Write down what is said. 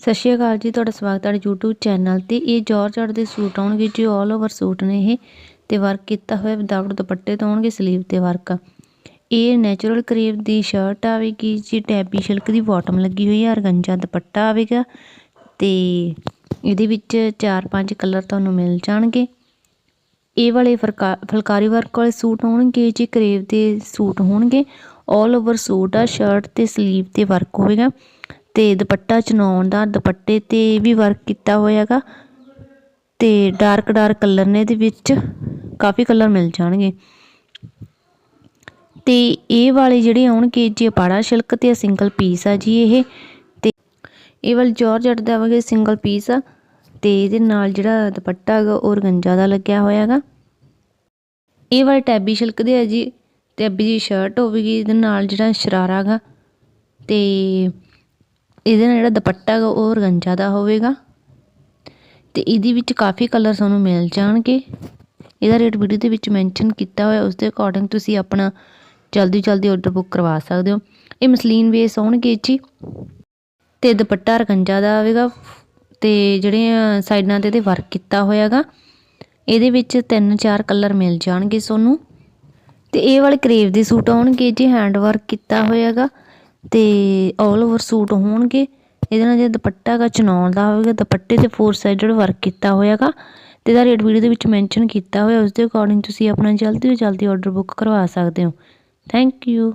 ਸਤਿ ਸ਼੍ਰੀ ਅਕਾਲ ਜੀ, ਤੁਹਾਡਾ ਸਵਾਗਤ ਹੈ YouTube ਚੈਨਲ ਤੇ। ਇਹ ਜਾਰਜਟ ਦੇ ਸੂਟ ਆਉਣਗੇ ਜੀ ਆਲ ਓਵਰ ਸੂਟ ਨੇ ਇਹ। ਤੇ ਵਰਕ ਕੀਤਾ ਹੋਇਆ ਵਿਦਆਊਟ ਦੁਪੱਟੇ ਤੋਂ ਆਉਣਗੇ ਸਲੀਵ ਤੇ ਵਰਕ ਆ ਇਹ ਨੈਚੁਰਲ ਕਰੇਵ ਦੀ ਸ਼ਰਟ ਆਵੇਗੀ ਜੀ ਟੈਬੀ ਸਿਲਕ ਦੀ ਬਾਟਮ ਲੱਗੀ ਹੋਈ ਹੈ ਅਰਗੰਜਾ ਦੁਪੱਟਾ ਆਵੇਗਾ। ਤੇ ਇਹਦੇ ਵਿੱਚ 4-5 ਕਲਰ ਤੁਹਾਨੂੰ ਮਿਲ ਜਾਣਗੇ। ਇਹ ਵਾਲੇ ਫਰਕਾ, ਫੁਲਕਾਰੀ ਵਰਕ ਵਾਲੇ ਸੂਟ ਹੋਣਗੇ ਜੀ ਕਰੇਵ ਦੇ ਸੂਟ ਹੋਣਗੇ। ਆਲ ਓਵਰ ਸੂਟ ਆ ਸ਼ਰਟ ਤੇ ਸਲੀਵ ਤੇ ਵਰਕ ਹੋਵੇਗਾ। ਤੇ ਦੁਪੱਟਾ ਚਨਾਉਣ ਦਾ ਦੁਪੱਟੇ ਤੇ ਵੀ ਵਰਕ ਕੀਤਾ ਹੋਇਆ ਹੋਇਆਗਾ ਤੇ ਡਾਰਕ ਡਾਰਕ ਕਲਰ ਨੇ ਇਹਦੇ ਵਿੱਚ ਕਾਫੀ ਕਲਰ ਮਿਲ ਜਾਣਗੇ। ਤੇ ਇਹ ਵਾਲੇ ਜਿਹੜੇ ਆਉਣਗੇ, ਜੇ ਪਾੜਾ ਸਿਲਕ ਤੇ ਸਿੰਗਲ ਪੀਸ ਆ ਜੀ ਇਹ, ਤੇ ਇਹ ਵਾਲੀ ਜਾਰਜਟ ਦਾ ਵਗੇ ਸਿੰਗਲ ਪੀਸ ਆ, ਤੇ ਇਹਦੇ ਨਾਲ ਜਿਹੜਾ ਦੁਪੱਟਾ ਹੈਗਾ ਉਹ ਰੰਜਾ ਦਾ ਲੱਗਿਆ ਹੋਇਆ ਹੈਗਾ ਇਹ ਵਾਲੇ ਟੈਬੀ ਸਿਲਕ ਦੇ ਆ ਜੀ, ਟੈਬੀ ਦੀ ਸ਼ਰਟ ਹੋਵੇਗੀ ਇਹਦੇ ਨਾਲ ਜਿਹੜਾ ਸ਼ਰਾਰਾ ਹੈਗਾ, ਤੇ ਇਹਦੇ ਨਾਲ ਜਿਹੜਾ ਦੁਪੱਟਾ ਹੈਗਾ ਉਹ ਰਗੰਜਾ ਦਾ ਹੋਵੇਗਾ। ਤੇ ਇਹਦੇ ਵਿੱਚ ਕਾਫੀ ਕਲਰ ਤੁਹਾਨੂੰ ਮਿਲ ਜਾਣਗੇ। ਇਹਦਾ ਰੇਟ ਵੀਡੀਓ ਦੇ ਵਿੱਚ ਮੈਂਸ਼ਨ ਕੀਤਾ ਹੋਇਆ, ਉਸ ਦੇ ਅਕੋਰਡਿੰਗ ਤੁਸੀਂ ਆਪਣਾ ਜਲਦੀ ਜਲਦੀ ਆਰਡਰ ਬੁੱਕ ਕਰਵਾ ਸਕਦੇ ਹੋ। ਇਹ ਮਸਲੀਨ ਵੇਸ ਆਉਣਗੇ ਜੀ। ਤੇ ਦੁਪੱਟਾ ਰਗੰਜਾ ਦਾ ਆਵੇਗਾ। ਤੇ ਜਿਹੜੇ ਸਾਈਡਾਂ ਤੇ ਇਹਦੇ ਵਰਕ ਕੀਤਾ ਹੋਇਆਗਾ। ਇਹਦੇ ਵਿੱਚ ਤਿੰਨ ਚਾਰ ਕਲਰ ਮਿਲ ਜਾਣਗੇ ਤੁਹਾਨੂੰ। ਤੇ ਇਹ ਵਾਲੇ ਕਰੇਵ ਦੇ ਸੂਟ ਆਉਣਗੇ ਜੀ ਹੈਂਡ ਵਰਕ ਕੀਤਾ ਹੋਇਆਗਾ। ਤੇ ਆਲ ਓਵਰ ਸੂਟ ਹੋਣਗੇ। ਇਹਦੇ ਨਾਲ ਜਿਹੜਾ ਦੁਪੱਟਾ ਹੈਗਾ ਚਨਾਉਣ ਦਾ ਹੋਵੇਗਾ, ਦੁਪੱਟੇ ਤੇ ਫੋਰ ਸਾਈਡਡ ਵਰਕ ਕੀਤਾ ਹੋਇਆਗਾ ਤੇ ਇਹਦਾ ਰੇਟ ਵੀਡੀਓ ਦੇ ਵਿੱਚ ਮੈਂਸ਼ਨ ਕੀਤਾ ਹੋਇਆ ਉਸ ਦੇ ਅਕੋਰਡਿੰਗ ਤੁਸੀਂ ਆਪਣਾ ਜਲਦੀ ਤੋਂ ਜਲਦੀ ਆਰਡਰ ਬੁੱਕ ਕਰਵਾ ਸਕਦੇ ਹੋ। Thank you